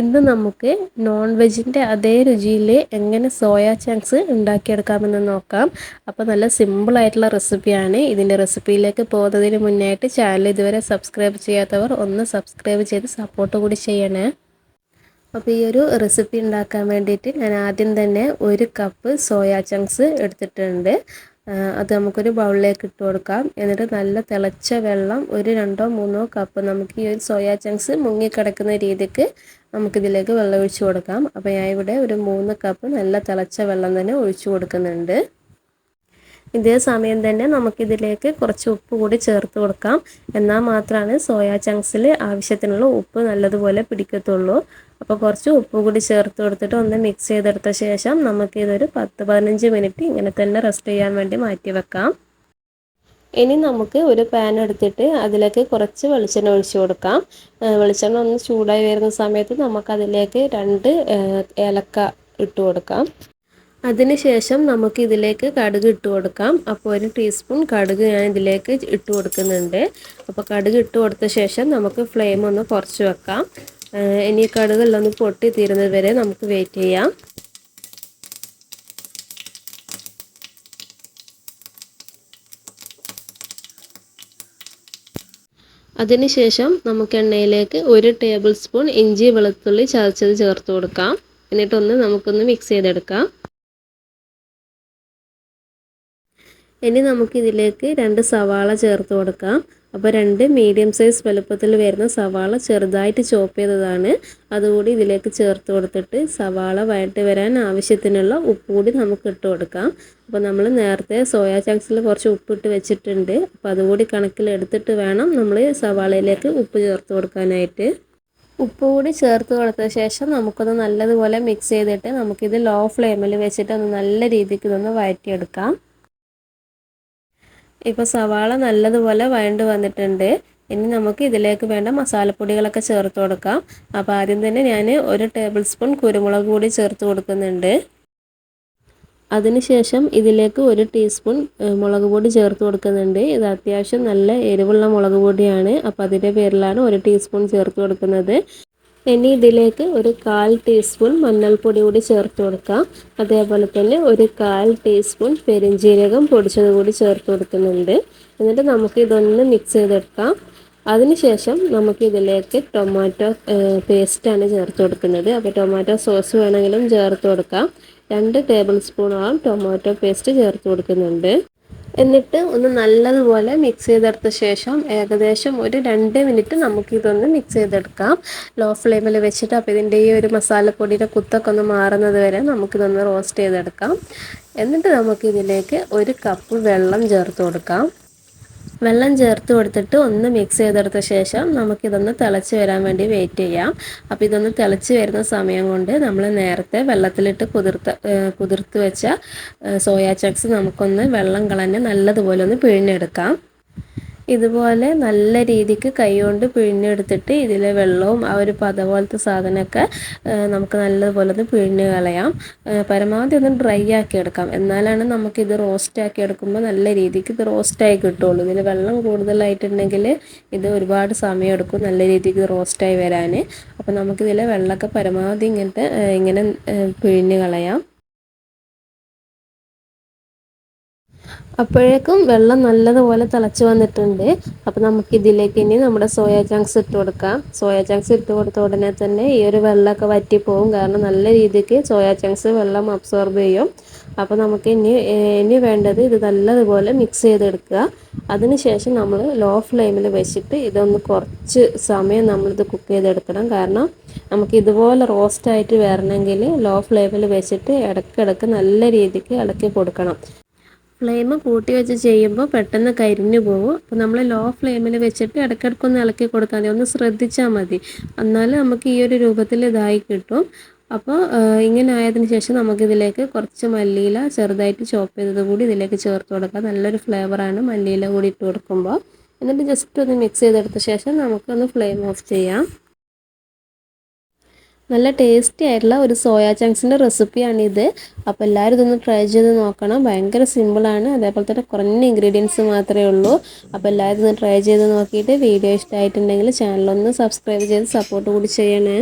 ഇന്ന് നമുക്ക് നോൺ വെജിന്റെ അതേ രുചിയിൽ എങ്ങനെ സോയ ചങ്ക്സ് ഉണ്ടാക്കിയെടുക്കാമെന്ന് നോക്കാം. അപ്പോൾ നല്ല സിമ്പിളായിട്ടുള്ള റെസിപ്പിയാണ് ഇതിന്റെ റെസിപ്പിയിലേക്ക് പോകുന്നതിന് മുന്നായിട്ട് ചാനൽ ഇതുവരെ സബ്സ്ക്രൈബ് ചെയ്യാത്തവർ ഒന്ന് സബ്സ്ക്രൈബ് ചെയ്ത് സപ്പോർട്ട് കൂടി ചെയ്യണേ. അപ്പോൾ ഈ ഒരു റെസിപ്പി ഉണ്ടാക്കാൻ വേണ്ടിയിട്ട് ഞാൻ ആദ്യം തന്നെ ഒരു കപ്പ് സോയാ ചങ്ക്സ് എടുത്തിട്ടുണ്ട്. അത് നമുക്കൊരു ബൗളിലേക്ക് ഇട്ട് കൊടുക്കാം. എന്നിട്ട് നല്ല തിളച്ച വെള്ളം ഒരു രണ്ടോ മൂന്നോ കപ്പ് നമുക്ക് ഈ ഒരു സോയാ ചങ്ക്സ് മുങ്ങിക്കിടക്കുന്ന രീതിക്ക് നമുക്കിതിലേക്ക് വെള്ളം ഒഴിച്ച് കൊടുക്കാം. അപ്പോൾ ഞാൻ ഇവിടെ ഒരു മൂന്ന് കപ്പ് നല്ല തിളച്ച വെള്ളം തന്നെ ഒഴിച്ചു കൊടുക്കുന്നുണ്ട്. ഇതേ സമയം തന്നെ നമുക്കിതിലേക്ക് കുറച്ച് ഉപ്പ് കൂടി ചേർത്ത് കൊടുക്കാം. എന്നാൽ മാത്രമാണ് സോയാ ചങ്ക്സിൽ ആവശ്യത്തിനുള്ള ഉപ്പ് നല്ലതുപോലെ പിടിക്കത്തുള്ളൂ. അപ്പോൾ കുറച്ച് ഉപ്പ് കൂടി ചേർത്ത് കൊടുത്തിട്ട് ഒന്ന് മിക്സ് ചെയ്തെടുത്ത ശേഷം നമുക്കിതൊരു പത്ത് പതിനഞ്ച് മിനിറ്റ് ഇങ്ങനെ തന്നെ റെസ്റ്റ് ചെയ്യാൻ വേണ്ടി മാറ്റി വെക്കാം. ഇനി നമുക്ക് ഒരു പാൻ എടുത്തിട്ട് അതിലേക്ക് കുറച്ച് വെളിച്ചെണ്ണ ഒഴിച്ചു കൊടുക്കാം. വെളിച്ചെണ്ണ ഒന്ന് ചൂടായി വരുന്ന സമയത്ത് നമുക്കതിലേക്ക് രണ്ട് ഏലക്ക ഇട്ട് കൊടുക്കാം. അതിനുശേഷം നമുക്ക് ഇതിലേക്ക് കടുക് ഇട്ട് കൊടുക്കാം. അപ്പോൾ ഒരു ടീസ്പൂൺ കടുക് ഞാൻ ഇതിലേക്ക് ഇട്ട് കൊടുക്കുന്നുണ്ട്. അപ്പോൾ കടുക് ഇട്ട് കൊടുത്ത ശേഷം നമുക്ക് ഫ്ലെയിം ഒന്ന് കുറച്ച് വെക്കാം. ഇനി കടുകെല്ലാം ഒന്ന് പൊട്ടി തീരുന്നത് വരെ നമുക്ക് വെയിറ്റ് ചെയ്യാം. അതിനുശേഷം നമുക്ക് എണ്ണയിലേക്ക് ഒരു ടേബിൾ സ്പൂൺ ഇഞ്ചി വെളുത്തുള്ളി ചതച്ചത് ചേർത്ത് കൊടുക്കാം. എന്നിട്ടൊന്ന് നമുക്കൊന്ന് മിക്സ് ചെയ്തെടുക്കാം. ഇനി നമുക്കിതിലേക്ക് രണ്ട് സവാള ചേർത്ത് കൊടുക്കാം. അപ്പോൾ രണ്ട് മീഡിയം സൈസ് വലുപ്പത്തിൽ വരുന്ന സവാള ചെറുതായിട്ട് ചോപ്പ് ചെയ്തതാണ്. അതുകൂടി ഇതിലേക്ക് ചേർത്ത് കൊടുത്തിട്ട് സവാള വഴട്ടി വരാൻ ആവശ്യത്തിനുള്ള ഉപ്പ് കൂടി നമുക്ക് ഇട്ട് കൊടുക്കാം. അപ്പോൾ നമ്മൾ നേരത്തെ സോയാ ചങ്ക്സിൽ കുറച്ച് ഉപ്പിട്ട് വെച്ചിട്ടുണ്ട്. അപ്പോൾ അതുകൂടി കണക്കിലെടുത്തിട്ട് വേണം നമ്മൾ സവാളയിലേക്ക് ഉപ്പ് ചേർത്ത് കൊടുക്കാനായിട്ട്. ഉപ്പ് കൂടി ചേർത്ത് കൊടുത്ത ശേഷം നമുക്കൊന്ന് നല്ലതുപോലെ മിക്സ് ചെയ്തിട്ട് നമുക്കിത് ലോ ഫ്ലെയിമിൽ വെച്ചിട്ട് ഒന്ന് നല്ല രീതിക്ക് ഇതൊന്ന് വഴറ്റിയെടുക്കാം. ഇപ്പോൾ സവാള നല്ലതുപോലെ വഴണ്ട് വന്നിട്ടുണ്ട്. ഇനി നമുക്ക് ഇതിലേക്ക് വേണ്ട മസാലപ്പൊടികളൊക്കെ ചേർത്ത് കൊടുക്കാം. അപ്പോൾ ആദ്യം തന്നെ ഞാൻ ഒരു ടേബിൾ സ്പൂൺ കുരുമുളക് കൂടി ചേർത്ത് കൊടുക്കുന്നുണ്ട്. അതിനുശേഷം ഇതിലേക്ക് ഒരു ടീസ്പൂൺ മുളക് പൊടി ചേർത്ത് കൊടുക്കുന്നുണ്ട്. ഇത് അത്യാവശ്യം നല്ല എരിവുള്ള മുളക് പൊടിയാണ്. അപ്പോൾ അതിന്റെ പേരിലാണ് ഒരു ടീസ്പൂൺ ചേർത്ത് കൊടുക്കുന്നത്. ഇനി ഇതിലേക്ക് ഒരു കാൽ ടീസ്പൂൺ മഞ്ഞൾപ്പൊടി കൂടി ചേർത്ത് കൊടുക്കാം. അതേപോലെ തന്നെ ഒരു കാൽ ടീസ്പൂൺ പെരിഞ്ജീരകം പൊടിച്ചത് കൂടി ചേർത്ത് കൊടുക്കുന്നുണ്ട്. എന്നിട്ട് നമുക്ക് ഇതൊന്ന് മിക്സ് ചെയ്തെടുക്കാം. അതിനുശേഷം നമുക്ക് ഇതിലേക്ക് ടൊമാറ്റോ പേസ്റ്റാണ് ചേർത്ത് കൊടുക്കുന്നത്. അപ്പോൾ ടൊമാറ്റോ സോസ് വേണമെങ്കിലും ചേർത്ത് കൊടുക്കാം. രണ്ട് ടേബിൾ സ്പൂണോളം ടൊമാറ്റോ പേസ്റ്റ് ചേർത്ത് കൊടുക്കുന്നുണ്ട്. എന്നിട്ട് ഒന്ന് നല്ലതുപോലെ മിക്സ് ചെയ്തെടുത്ത ശേഷം ഏകദേശം ഒരു രണ്ട് മിനിറ്റ് നമുക്കിതൊന്ന് മിക്സ് ചെയ്തെടുക്കാം. ലോ ഫ്ലെയിമിൽ വെച്ചിട്ട് അപ്പോൾ ഇതിന്റെ ഈ ഒരു മസാലപ്പൊടിയുടെ കുത്തൊക്കെ ഒന്ന് മാറുന്നത് വരെ നമുക്കിതൊന്ന് റോസ്റ്റ് ചെയ്തെടുക്കാം. എന്നിട്ട് നമുക്കിതിലേക്ക് ഒരു കപ്പ് വെള്ളം ചേർത്ത് കൊടുക്കാം. വെള്ളം ചേർത്ത് കൊടുത്തിട്ട് ഒന്ന് മിക്സ് ചെയ്തെടുത്ത ശേഷം നമുക്കിതൊന്ന് തിളച്ച് വരാൻ വേണ്ടി വെയിറ്റ് ചെയ്യാം. അപ്പോൾ ഇതൊന്ന് തിളച്ച് വരുന്ന സമയം കൊണ്ട് നമ്മൾ നേരത്തെ വെള്ളത്തിലിട്ട് കുതിർത്ത കുതിർത്ത് വെച്ച സോയാ ചക്സ് നമുക്കൊന്ന് വെള്ളം കളഞ്ഞ് നല്ലതുപോലെ ഒന്ന് പിഴിഞ്ഞെടുക്കാം. ഇതുപോലെ നല്ല രീതിക്ക് കൈകൊണ്ട് പിഴിഞ്ഞെടുത്തിട്ട് ഇതിലെ വെള്ളവും ആ ഒരു പത പോലത്തെ സാധനമൊക്കെ നമുക്ക് നല്ലതുപോലെ പിഴിഞ്ഞ് കളയാം. പരമാവധി ഒന്ന് ഡ്രൈ ആക്കി എടുക്കാം. എന്നാലാണ് നമുക്കിത് റോസ്റ്റ് ആക്കി എടുക്കുമ്പോൾ നല്ല രീതിക്ക് ഇത് റോസ്റ്റായി കിട്ടുള്ളൂ. ഇതിൽ വെള്ളം കൂടുതലായിട്ടുണ്ടെങ്കിൽ ഇത് ഒരുപാട് സമയം എടുക്കും നല്ല രീതിക്ക് റോസ്റ്റായി വരാൻ അപ്പോൾ നമുക്കിതിലെ വെള്ളമൊക്കെ പരമാവധി ഇങ്ങനത്തെ ഇങ്ങനെ പിഴിഞ്ഞ് കളയാം. അപ്പോഴേക്കും വെള്ളം നല്ലതുപോലെ തിളച്ച് വന്നിട്ടുണ്ട്. അപ്പോൾ നമുക്ക് ഇതിലേക്ക് ഇനി നമ്മുടെ സോയ ചങ്ക്സ് ഇട്ട് കൊടുക്കാം. സോയ ചങ്ക്സ് ഇട്ട് കൊടുത്ത ഉടനെ തന്നെ ഈ ഒരു വെള്ളമൊക്കെ വറ്റിപ്പോവും. കാരണം നല്ല രീതിക്ക് സോയ ചങ്ക്സ് വെള്ളം അബ്സോർബ് ചെയ്യും. അപ്പോൾ നമുക്ക് ഇനി ഇനി വേണ്ടത് ഇത് നല്ലതുപോലെ മിക്സ് ചെയ്തെടുക്കുക. അതിനുശേഷം നമ്മൾ ലോ ഫ്ലെയിമിൽ വെച്ചിട്ട് ഇതൊന്ന് കുറച്ച് സമയം നമ്മളിത് കുക്ക് ചെയ്തെടുക്കണം. കാരണം നമുക്ക് ഇതുപോലെ റോസ്റ്റായിട്ട് വരണമെങ്കിൽ ലോ ഫ്ലെയിമിൽ വെച്ചിട്ട് ഇടയ്ക്കിടയ്ക്ക് നല്ല രീതിക്ക് ഇളക്കി കൊടുക്കണം. ഫ്ലെയിം കൂട്ടി വെച്ച് ചെയ്യുമ്പോൾ പെട്ടെന്ന് കരിഞ്ഞു പോകും അപ്പോൾ നമ്മൾ ലോ ഫ്ലെയിമിൽ വെച്ചിട്ട് ഇടയ്ക്കിടയ്ക്ക് ഒന്ന് ഇളക്കി കൊടുത്താൽ മതി. ഒന്ന് ശ്രദ്ധിച്ചാൽ മതി. എന്നാൽ നമുക്ക് ഈ ഒരു രൂപത്തിൽ ഇതായി കിട്ടും. അപ്പോൾ ഇങ്ങനെ ആയതിനു ശേഷം നമുക്കിതിലേക്ക് കുറച്ച് മല്ലിയില ചെറുതായിട്ട് ചോപ്പ് ചെയ്തത് കൂടി ഇതിലേക്ക് ചേർത്ത് കൊടുക്കാം. നല്ലൊരു ഫ്ലേവറാണ് മല്ലിയില കൂടി ഇട്ട് കൊടുക്കുമ്പോൾ എന്നിട്ട് ജസ്റ്റ് ഒന്ന് മിക്സ് ചെയ്തെടുത്ത ശേഷം നമുക്കൊന്ന് ഫ്ലെയിം ഓഫ് ചെയ്യാം. നല്ല ടേസ്റ്റി ആയിട്ടുള്ള ഒരു സോയാ ചങ്ക്സിന്റെ റെസിപ്പിയാണിത് അപ്പോൾ എല്ലാവരും ഇതൊന്ന് ട്രൈ ചെയ്ത് നോക്കണം. ഭയങ്കര സിമ്പിളാണ് അതേപോലെ തന്നെ കുറഞ്ഞ ഇൻഗ്രീഡിയൻസ് മാത്രമേ ഉള്ളൂ. അപ്പോൾ എല്ലാവരും ഒന്ന് ട്രൈ ചെയ്ത് നോക്കിയിട്ട് വീഡിയോ ഇഷ്ടമായിട്ടുണ്ടെങ്കിൽ ചാനലൊന്ന് സബ്സ്ക്രൈബ് ചെയ്ത് സപ്പോർട്ട് കൂടി ചെയ്യണേ.